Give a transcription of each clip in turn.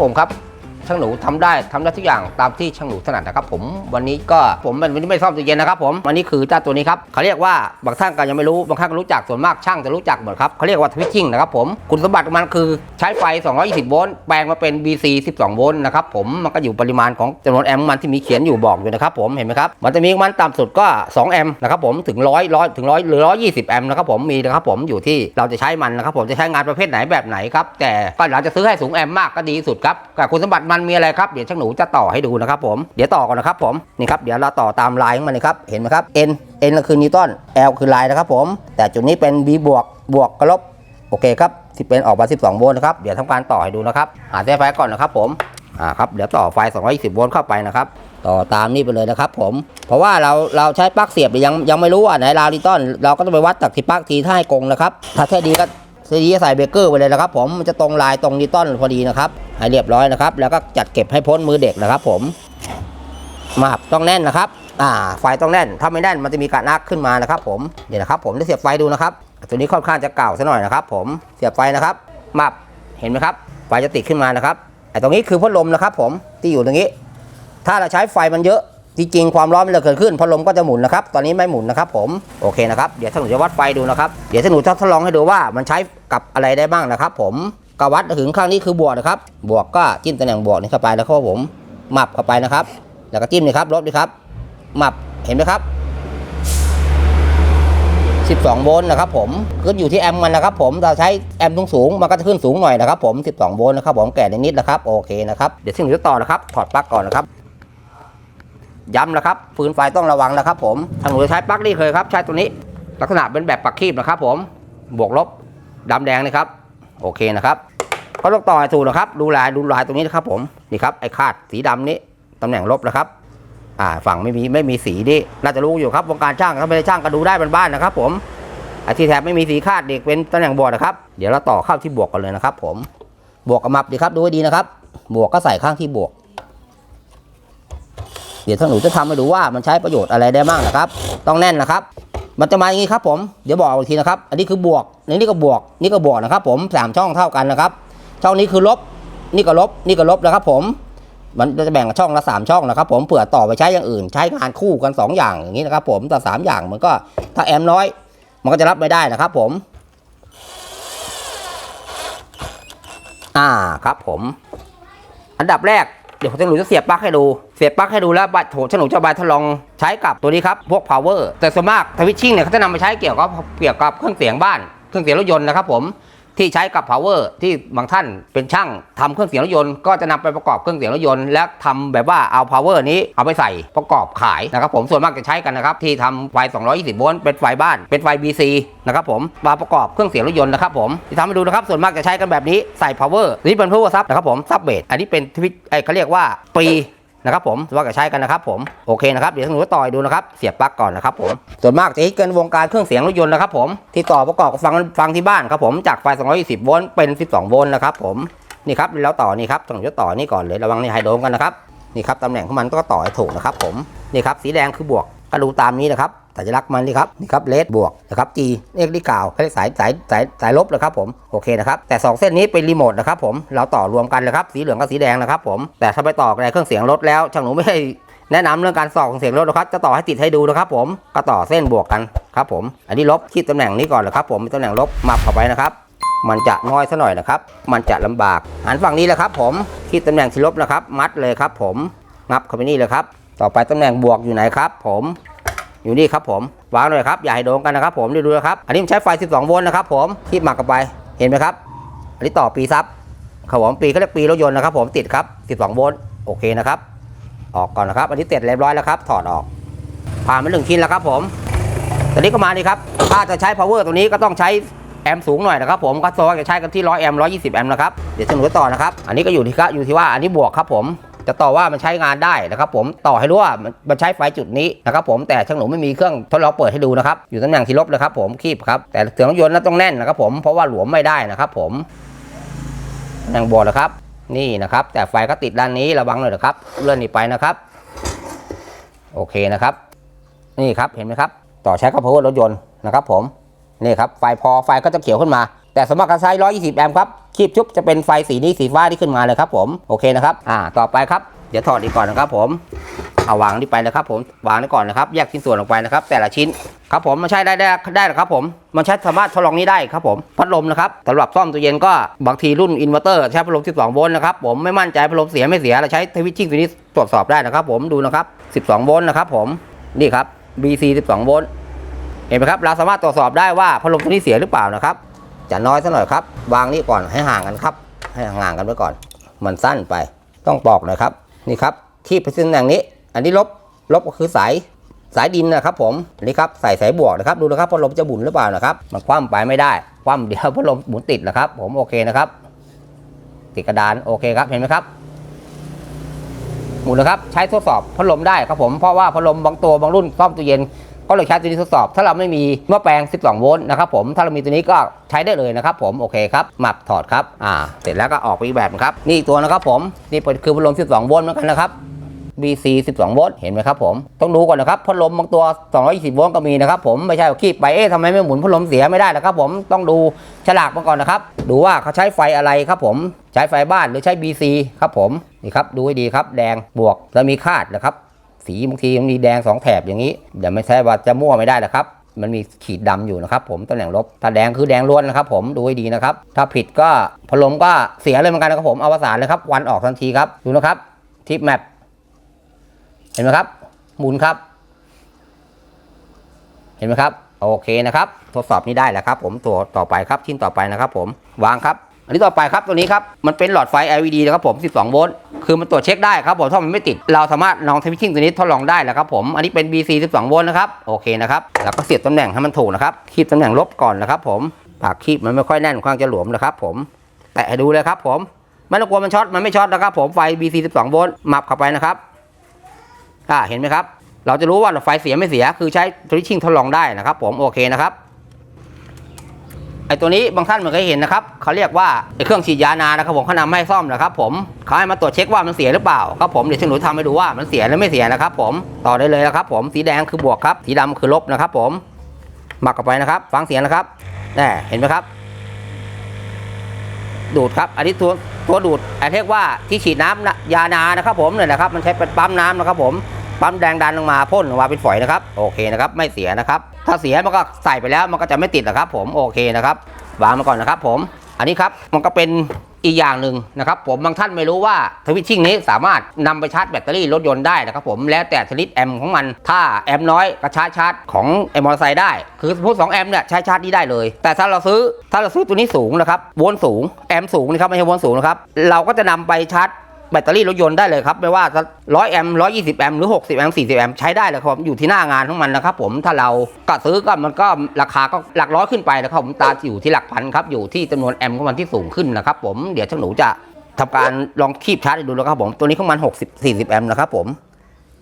ครับผมครับ ช่างหนูทำได้ทำได้ทุกอย่างตามที่ช่างหนูถนัดนะครับผมวันนี้ก็ผมวันนี้ไม่ซ่อมตู้เย็นนะครับผมวันนี้คือเจ้าตัวนี้ครับเขาเรียกว่าบางท่านก็ยังไม่รู้บางท่านก็รู้จักส่วนมากช่างจะรู้จักหมดครับเขาเรียกว่าทวิตชิ่งนะครับผมคุณสมบัติของมันคือใช้ไฟ 220 โวลต์แปลงมาเป็น BC 12 โวลต์นะครับผมมันก็อยู่ปริมาณของจำนวนแอมป์มันที่มีเขียนอยู่บอกอยู่นะครับผมเห็นไหมครับมันจะมีมันต่ำสุดก็ 2 แอมป์นะครับผมถึงร้อยร้อยถึงร้อยหรือร้อยยี่สิบแอมป์นะครับผมมีนะครับผมอยู่ที่เราจะใช้มันนะครับผมจะใช้งานประเภทไหนแบบไหนครับแต่ก็เราจะซื้อให้สูงแอมป์มากก็ดีสุดครับแต่คุณสมบัติมันมีอะไรครับเดี๋ยวช่างหนูจะต่อให้ดูนะครับผมเดี๋ยวต่อก่อนนะครับผมนี่ครับเดี๋ยวเราต่อตามลายของมันนะครับเห็นไหมครับ N N ก็คือนิวตัน L คือลายนะครับผมแต่จุดนี้เป็น B บวกบวกกับลบโอเคครับที่เป็นออกมา 12 โวลต์นะครับเดี๋ยวทำการต่อให้ดูนะครับหาเสายไฟก่อนนะครับผมอ่าครับเดี๋ยวต่อไฟ 220 โวลต์เข้าไปนะครับต่อตามนี่ไปเลยนะครับผม เพราะว่าเราเราใช้ปลั๊กเสียบยังยังไม่รู้ว่าไหนลาวดิต้นเราก็ต้องไปวัดจากที่ปลั๊กทีถ้าให้กงนะครับ ถ้าแค่ดีก็ ซีดีใส่เบเกอร์ไปเลยนะครับ ผมมันจะตรงลายตรงดิต้นพอดีนะครับให้เรียบร้อยนะครับ แล้วก็จัดเก็บให้พ้นมือเด็กนะครับ ผมมาต้องแน่นนะครับอ่าไฟต้องแน่น ถ้าไม่แน่นมันจะมีการอักขึ้นมานะครับ ผมเดี๋ยวนะครับ ผมจะเสียบไฟดูนะครับ ตัวนี้ค่อนข้างจะเก่าซะหน่อยนะครับ ผมเสียบไฟนะครับมาเห็นไหมครับ ไฟจะติดขึ้นมานะครับไอ้ตรงนี้คือพัดลมนะครับ ผมที่อยู่ตรงนี้ ถ้าเราใช้ไฟมันเยอะ จริงความร้อนมันจะเกิดขึ้นพัดลมก็จะหมุนนะครับ ตอนนี้ไม่หมุนนะครับผมโอเคนะครับ เดี๋ยวท่านหนูจะวัดไฟดูนะครับ เดี๋ยวท่านหนูจะทดลองให้ดูว่ามันใช้กับอะไรได้บ้างนะครับ ผมก็วัดถึงข้างนี้คือบวกนะครับ บวกก็จิ้มตำแหน่งบวกนี่เข้าไปแล้วก็ผมหมับเข้าไปนะครับ แล้วก็จิ้มนี่ครับลบนี่ครับหมับเห็นไหมครับ12โวลต์นะครับผมขึ้นอยู่ที่แอมป์มันนะครับผมเราใช้แอมป์สูงๆมันก็จะขึ้นสูงหน่อยนะครับผม 12โวลต์นะครับผมแก่นิดๆนะครับโอเคนะครับเดี๋ยวที่หนูจะต่อนะครับถอดปลั๊กก่อนนะครับ ย้ำนะครับฟืนไฟต้องระวังนะครับ ผมทางหนูใช้ปลั๊กนี่เคยครับ ใช้ตัวนี้ ลักษณะเป็นแบบปักคีบนะครับ ผมบวกลบดำแดงนะครับ โอเคนะครับก็ต้องต่อให้ถูกนะครับ ดูลายดูลายตรงนี้นะครับ ผมนี่ครับไอ้คาดสีดำนี้ตำแหน่งลบนะครับ อ่าฝั่งไม่มีไม่มีสีนี่น่าจะรู้อยู่ครับวงการช่างถ้าไม่ได้ช่างก็ดูได้บ้านๆนะครับ ผมไอ้ที่แถบไม่มีสีคาดเด็กเป็นตำแหน่งบวกนะครับ เดี๋ยวเราต่อเข้าที่บวกกันเลยนะครับ ผมบวกกับมับดีครับดูให้ดีนะครับ บวกก็ใส่ข้างที่บวก เดี๋ยวท่านหนูจะทำให้ดูว่ามันใช้ประโยชน์อะไรได้บ้างนะครับ ต้องแน่นนะครับ มันจะมาอย่างนี้ครับผมเดี๋ยวบอกอีกทีนะครับ อันนี้คือบวกนนี้ก็บวก นี่ก็บวกนะครับ ผมสามช่องเท่ากันนะครับ ช่องนี้คือลบ นี่ก็ลบ นี่ก็ลบนะครับ ผม มันจะแบ่งช่องละสามช่องนะครับ ผมเผื่อต่อไปใช้อย่างอื่น ใช้งานคู่กันสองอย่างอย่างนี้นะครับ ผมแต่สามอย่างมันก็ถ้าแอมน้อย มันก็จะรับไม่ได้นะครับ ผม อ่าครับผม อันดับแรก เดี๋ยวผมจะหนูจะเสียบปลั๊กให้ดู เสียบปลั๊กให้ดูแล้วบัตรโถฉันหนูจะบายทดลองใช้กับตัวนี้ครับพวก power แต่ส่วนมากทวิชชิ่งเนี่ยเขาจะนำมาใช้เกี่ยวกับเกี่ยวกับเครื่องเสียงบ้าน เครื่องเสียงรถยนต์นะครับผม ที่ใช้กับ power ที่บางท่านเป็นช่างทำเครื่องเสียงรถยนต์ก็จะนำไปประกอบเครื่องเสียงรถยนต์และทำแบบว่าเอา power นี้เอาไปใส่ประกอบขายนะครับผมส่วนมากจะใช้กันนะครับที่ทำไฟ 220 โวลต์เป็นไฟบ้าน เป็นไฟ BC นะครับผมมาประกอบเครื่องเสียงรถยนต์นะครับผมที่ทำให้ดูนะครับส่วนมากจะใช้กันแบบนี้ใส่ power นี่เป็น power sub นะครับผม sub base อันนี้เป็นทวิตไอเขาเรียกว่าปี นะครับผมว่ากจะใช้กันนะครับผมโอเคนะครับเดี๋ยวหนูจะต่อยดูนะครับเสียบปลั๊กก่อนนะครับผมส่วนมากจะฮิตกันวงการเครื่องเสียงรถยนต์นะครับผมที่ต่อประกอบกับฟังฟังที่บ้านครับผมจากไฟ 220 โวลต์เป็น 12 โวลต์นะครับผมนี่ครับแล้วต่อนี่ครับต้องยกต่อนี่ก่อนเลยระวังนี่ไฮโดรมกันนะครับนี่ครับตำแหน่งของมันก็ต่อให้ถูกนะครับผมนี่ครับสีแดงคือบวกก็ดูตามนี้นะครับ สัญลักษณ์มันนี่ครับนี่ครับเลสบวกนะครับ G เลขที่กล่าวเขสายสายสายสายลบนะครับผมโอเคนะครับแต่สองเส้นนี้เป็นรีโมทนะครับผมเราต่อรวมกันเลยครับสีเหลืองกับสีแดงนะครับผมแต่ถ้าไปต่อในเครื่องเสียงรถแล้วช่างหนูไม่ให้แนะนำเรื่องการส่องเสียงรถนะครับ จะต่อให้ติดให้ดูนะครับ ผมก็ต่อเส้นบวกกันครับผม อันนี้ลบที่ตำแหน่งนี้ก่อนเลยครับ ผมตำแหน่งลบมับเข้าไปนะครับ มันจะน้อยซะหน่อยนะครับ มันจะลำบากหันฝั่งนี้แหละครับ ผมที่ตำแหน่งที่ลบนะครับ มัดเลยครับ ผมงับเข้าไปนี่เลยครับ ต่อไปตำแหน่งบวกอยู่ไหนครับ ผม อยู่นี่ครับผมวางเลยครับอย่าให้โดนกันนะครับผมดูดูนะครับอันนี้ผมใช้ไฟ 12 โวลต์นะครับผมที่หมักเข้าไปเห็นไหมครับ อันนี้ต่อปีซับครับผมปีเขาเรียกปีรถยนต์นะครับ ผมติดครับ 12 โวลต์โอเคนะครับ ออกก่อนนะครับ อันนี้เสร็จเรียบร้อยแล้วครับ ถอดออก ผ่านไปหนึ่งชิ้นแล้วครับผมตอนนี้ก็มานี่ครับถ้าจะใช้ power ตัวนี้ก็ต้องใช้แอมป์สูงหน่อยนะครับผมก็โซนจะใช้กันที่100แอมป์120แอมป์นะครับเดี๋ยวจะหนูต่อนะครับอันนี้ก็อยู่ที่ก็อยู่ที่ว่าอันนี้บวกครับผม จะต่อว่ามันใช้งานได้นะครับผมต่อให้รู้ว่ามันใช้ไฟจุดนี้นะครับผมแต่ช่างหนูไม่มีเครื่องทดลองเปิดให้ดูนะครับอยู่ตำแหน่งที่ลบเลยครับผมคีบครับแต่เสียงยนต์นั้นต้องแน่นนะครับผมเพราะว่าหลวมไม่ได้นะครับผมตำแหน่งบวกนะครับ นี่นะครับ แต่ไฟก็ติดด้านนี้ระวังหน่อยนะครับ เลื่อนนี่ไปนะครับ โอเคนะครับ นี่ครับเห็นไหมครับ ต่อใช้กับ power รถยนต์นะครับ ผมนี่ครับไฟพอไฟก็จะเขียวขึ้นมา แต่สมมติการใช้120 แอมป์ครับคีบชุบจะเป็นไฟสีนี้สีฟ้าที่ขึ้นมาเลยครับผมโอเคนะครับอ่าต่อไปครับเดี๋ยวถอดอีกก่อนนะครับผมเอาวางนี่ไปนะครับผมวางนี่ก่อนนะครับแยกชิ้นส่วนออกไปนะครับ แต่ละชิ้นครับผมมันใช้ได้ได้ได้เหรอครับผมมันใช้สามารถทดลองนี้ได้ครับผมพัดลมนะครับสำหรับซ่อมตู้เย็นก็บางทีรุ่นอินเวอร์เตอร์ใช้พัดลม 12 โวลต์นะครับผมไม่มั่นใจพัดลมเสียไม่เสียเราใช้ทวิชชิ่งตัวนี้ตรวจสอบได้นะครับ ผมดูนะครับ 12 โวลต์นะครับผมนี่ครับ BC 12 โวลต์เห็นไหมครับเราสามารถตรวจสอบได้ว่าพัดลมตัวนี้เสียหรือเปล่านะครับ จะน้อยสักหน่อยครับ วางนี่ก่อนให้ห่างกันครับ ให้ห่างกันไว้ก่อน มันสั้นไป ต้องปอกหน่อยครับ นี่ครับ ที่ไปซึ่งอย่างนี้ อันนี้ลบ ลบก็คือสาย สายดินนะครับ ผมนนี้ครับ ใส่สายบวกนะครับ ดูนะครับพัดลมจะบุนหรือเปล่านะครับ มันคว่ำไปไม่ได้ คว่ำเดี๋ยวพัดลมหมุนติดนะครับ ผมโอเคนะครับ ติดกระดาน โอเคครับ เห็นไหมครับหมุนนะครับ ใช้ทดสอบพัดลมได้ครับผม เพราะว่าพัดลมบางตัวบางรุ่นซ่อมตู้เย็น ก็เลยใช้ตัวนี้ทดสอบ ถ้าเราไม่มีหม้อแปลง 12 โวลต์นะครับผมถ้าเรามีตัวนี้ก็ใช้ได้เลยนะครับผมโอเคครับหมับถอดครับอ่าเสร็จแล้วก็ออกไปอีกแบบครับนี่อีกตัวนะครับผมนี่คือพัดลม 12 โวลต์เหมือนกันนะครับ BC 12 โวลต์เห็นไหมครับผม ต้องดูก่อนนะครับพัดลมบางตัว 220 โวลต์ก็มีนะครับผมไม่ใช่ว่าคีบไปเอ๊ะทำไมไม่หมุนพัดลมเสียไม่ได้นะครับผมต้องดูฉลากมาก่อนนะครับ ดูว่าเขาใช้ไฟอะไรครับผมใช้ไฟบ้านหรือใช้ BC ครับผมนี่ครับดูให้ดีครับแดงบวกแล้วมีคาดนะครับ สีบางทีมันมีแดงสองแถบอย่างนี้เดี๋ยวไม่ใช่ว่าจะมั่วไม่ได้นะครับ มันมีขีดดำอยู่นะครับผมตำแหน่งลบถ้าแดงคือแดงล้วนนะครับผมดูให้ดีนะครับ ถ้าผิดก็พลมก็เสียเลยเหมือนกันนะครับผมอวสานเลยครับวันออกทันทีครับดูนะครับทิปแมปเห็นไหมครับหมุนครับ เห็นไหมครับโอเคนะครับ ทดสอบนี้ได้แล้วครับ ผมตัวต่อไปครับชิ้นต่อไปนะครับ ผมวางครับ อันนี้ต่อไปครับตัวนี้ครับมันเป็นหลอดไฟ LED นะครับผม 12 โวลต์คือมันตรวจเช็คได้ครับผมถ้ามันไม่ติด เราสามารถลองทวิชชิ่งตัวนี้ทดลองได้แล้วครับผมอันนี้เป็น BC 12 โวลต์นะครับโอเคนะครับแล้วก็เสียบตำแหน่งให้มันถูกนะครับคีบตำแหน่งลบก่อนนะครับผมปากคีบมันไม่ค่อยแน่นค่อนข้างจะหลวมนะครับผมแตะให้ดูเลยครับผมไม่ต้องกลัวมันช็อตมันไม่ช็อตนะครับผมไฟ BC 12 โวลต์มับเข้าไปนะครับอ่าเห็นไหมครับเราจะรู้ว่าหลอดไฟเสียไม่เสียคือใช้ทวิชิ่งทดลองได้นะครับผมโอเคนะครับ ไอตัวนี้บางท่านไม่เคยเห็นนะครับเขาเรียกว่าไอเครื่องฉีดยานานะครับผมเขานำให้ซ่อมนะครับผมเขาให้มาตรวจเช็คว่ามันเสียหรือเปล่าครับผมเดี๋ยวฉันหนูทำให้ดูว่ามันเสียหรือไม่เสียนะครับผมต่อได้เลยนะครับผมสีแดงคือบวกครับสีดำคือลบนะครับผมหมักเข้าไปนะครับ ฟังเสียงนะครับแน่เห็นไหมครับ ดูดครับ อันนี้ตัวตัวดูดไอเรียกว่าที่ฉีดน้ำนะยานานะครับ ผมเนี่ยนะครับ มันใช้เป็นปั๊มน้ำนะครับผม ปั๊มแรงดันลงมาพ่นออกมาเป็นฝอยนะครับโอเคนะครับไม่เสียนะครับ ถ้าเสียมันก็ใส่ไปแล้วมันก็จะไม่ติดนะครับ ผมโอเคนะครับวางมาก่อนนะครับ ผมอันนี้ครับมันก็เป็นอีกอย่างหนึ่งนะครับผมบางท่านไม่รู้ว่าทวิชชิ่งนี้สามารถนำไปชาร์จแบตเตอรี่รถยนต์ได้นะครับผมแล้วแต่ชนิดแอมของมัน ถ้าแอมน้อยก็ชาร์จชาร์จของไอมอเตอร์ไซค์ได้ คือสมมติ2แอมเนี่ยใช้ชาร์จนี้ได้เลย แต่ถ้าเราซื้อถ้าเราซื้อตัวนี้สูงนะครับโวลต์สูงแอมสูงนะครับไม่ใช่วลต์สูงนะครับเราก็จะนำไปชาร์จ แบตเตอรี่รถยนต์ได้เลยครับ ไม่ว่าจะร้อยแอมป์ร้อยยี่สิบแอมป์หรือหกสิบแอมป์สี่สิบแอมป์ใช้ได้เลยครับผมอยู่ที่หน้างานของมันนะครับผมถ้าเราก็ซื้อก็มันก็ราคาก็หลักร้อยขึ้นไปนะครับผมตาอยู่ที่หลักพันครับอยู่ที่จำนวนแอมป์ของมันที่สูงขึ้นนะครับผมเดี๋ยวช่างหนูจะทำการลองคีบชาร์จดูนะครับผมตัวนี้ของมันหกสิบสี่สิบแอมป์นะครับผม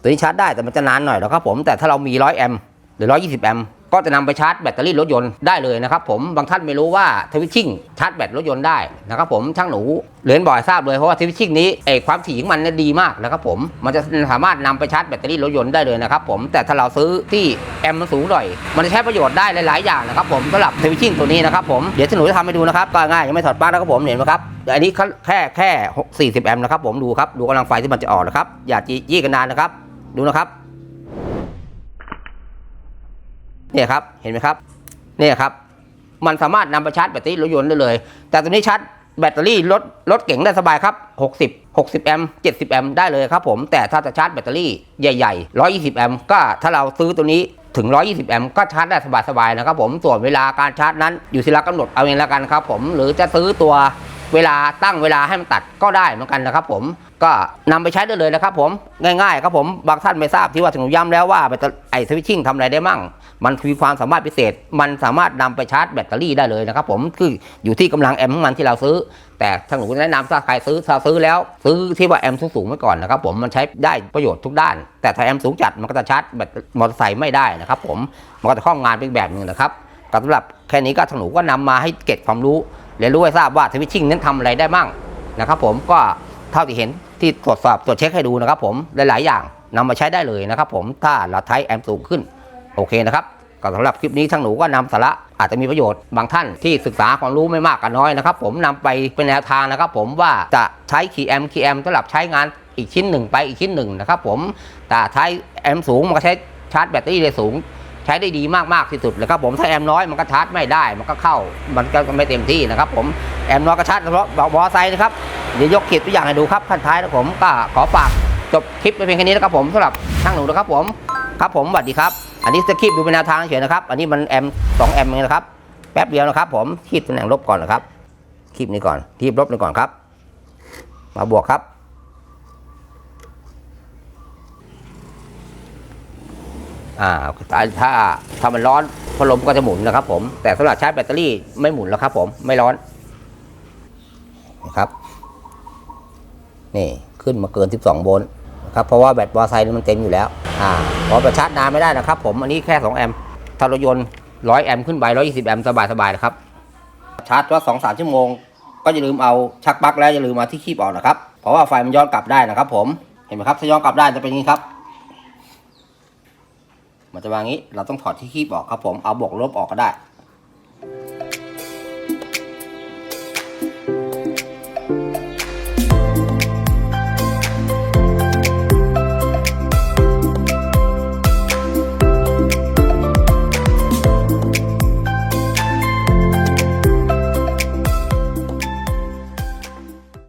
ตัวนี้ชาร์จได้แต่มันจะนานหน่อยนะครับผมแต่ถ้าเรามีร้อยแอมป์หรือร้อยยี่สิบแอมป์ ก็จะนำไปชาร์จแบตเตอรี่รถยนต์ได้เลยนะครับผมบางท่านไม่รู้ว่าทวิชชิ่งชาร์จแบตรถยนต์ได้นะครับผมช่างหนูเรียนบ่อยทราบเลยเพราะว่าทวิชชิ่งนี้เอความถี่ของมันเนี่ยดีมากนะครับผมมันจะสามารถนำไปชาร์จแบตเตอรี่รถยนต์ได้เลยนะครับผมแต่ถ้าเราซื้อที่แอมป์มันสูงหน่อยมันจะใช้ประโยชน์ได้หลาย ๆ อย่างนะครับผมสำหรับทวิชชิ่งตัวนี้นะครับผมเดี๋ยวช่างหนูจะทำให้ดูนะครับก็ง่ายยังไม่ถอดปลั๊กนะครับผมเห็นไหมครับอันนี้แค่แค่ 40 แอมป์นะครับผมดูครับดูกำลังไฟที่มันจะออกนะครับอย่าจี้กันนานนะครับดูนะครับ เนี่ยครับเห็นไหมครับเนี่ยครับ มันสามารถนำไปชาร์จแบตเตอรี่รถยนต์ได้เลย แต่ตัวนี้ชาร์จแบตเตอรี่รถรถเก๋งได้สบายครับ 60 60 แอมป์70 แอมป์ได้เลยครับผม แต่ถ้าจะชาร์จแบตเตอรี่ใหญ่ ๆ 120 แอมป์ก็ถ้าเราซื้อตัวนี้ถึง 120 แอมป์ก็ชาร์จได้สบายๆนะครับผม ส่วนเวลาการชาร์จนั้นอยู่ที่เรากำหนดเอาเองแล้วกันครับผม หรือจะซื้อตัว เวลาตั้งเวลาให้มันตัดก็ได้เหมือนกันนะครับ ผมก็นำไปใช้ได้เลยนะครับ ผมง่ายๆครับผมบางท่านไม่ทราบที่ว่าถึงย้ำแล้วว่าแบตเตอรี่ไอสวิตชิ่งทำอะไรได้มั่ง มันมีความสามารถพิเศษ มันสามารถนำไปชาร์จแบตเตอรี่ได้เลยนะครับ ผมคืออยู่ที่กำลังแอมป์ของมันที่เราซื้อ แต่ทางหนูแนะนำถ้าใครซื้อถ้าซื้อแล้ว ซื้อที่ว่าแอมป์สูงๆไว้ก่อนนะครับ ผมมันใช้ได้ประโยชน์ทุกด้าน แต่ถ้าแอมป์สูงจัดมันก็จะชาร์จแบตมอเตอร์ไซค์ไม่ได้นะครับ ผมมันก็จะคล่องงานเป็นแบบหนึ่งนะครับก็สำหรับแค่นี้ก็ทางหนูก็นำมาให้เก็บความรู้ เรียนรู้ให้ทราบว่าสวิตชิ่งนั้นทำอะไรได้มั่งนะครับผมก็เท่าที่เห็นที่ตรวจสอบตรวจเช็คให้ดูนะครับผมหลาย ๆ อย่างนำมาใช้ได้เลยนะครับผมถ้าเราใช้แอมป์สูงขึ้นโอเคนะครับก็สำหรับคลิปนี้ช่างหนูก็นำสาระอาจจะมีประโยชน์บางท่านที่ศึกษาความรู้ไม่มากก็น้อยนะครับผมนำไปเป็นแนวทางนะครับผมว่าจะใช้ขีแอมขีแอมสำหรับใช้งานอีกชิ้นหนึ่งไปอีกชิ้นหนึ่งนะครับผมแต่ใช้แอมสูงมันก็ใช้ชาร์จแบตเตอรี่ได้สูง ใช้ได้ดีมากๆที่สุดเลยครับผมถ้าแอมน้อยมันก็ชาร์จไม่ได้มันก็เข้ามันก็ไม่เต็มที่นะครับ ผมแอมน้อยก็ชาร์จเฉพาะมอไซค์นะครับเดี๋ยวยกคลิปตัวอย่างให้ดูครับขั้นท้ายนะผมก็ขอฝากจบคลิปไปเพียงแค่นี้นะครับผมสำหรับช่างหนูนะครับผมครับผมสวัสดีครับ อันนี้จะคลิปดูเป็นแนวทางเฉยนะครับ อันนี้มันแอมสองแอมเองนะครับแป๊บเดียวนะครับ ผมคลิปตำแหน่งลบก่อนนะครับคลิปนี้ก่อนคลิปลบนี้ก่อนครับ มาบวกครับ อ่าถ้าถ้ามันร้อนพัดลมก็จะหมุนนะครับ ผม แต่สำหรับชาร์จแบตเตอรี่ไม่หมุนแล้วครับ ผมไม่ร้อนนะครับนี่ขึ้นมาเกิน 12 โวลต์นะครับเพราะว่าแบตมอเตอร์ไซค์มันเต็มอยู่แล้วอ่าพอไปชาร์จนานไม่ได้นะครับ ผมอันนี้แค่ 2 แอมป์ถ้ารถยนต์ 100 แอมป์ขึ้นไป 120 แอมป์สบายๆนะครับชาร์จว่า 2 3 ชั่วโมง ก็อย่าลืมเอาชักปลั๊กแล้วอย่าลืมมาที่คีบออกนะครับ เพราะว่าไฟมันย้อนกลับได้นะครับ ผมเห็นไหมครับถ้าย้อนกลับได้จะเป็นอย่างนี้ครับ มันจะวางงี้ เราต้องถอดที่คีบออกครับผม เอาบวกลบออกก็ได้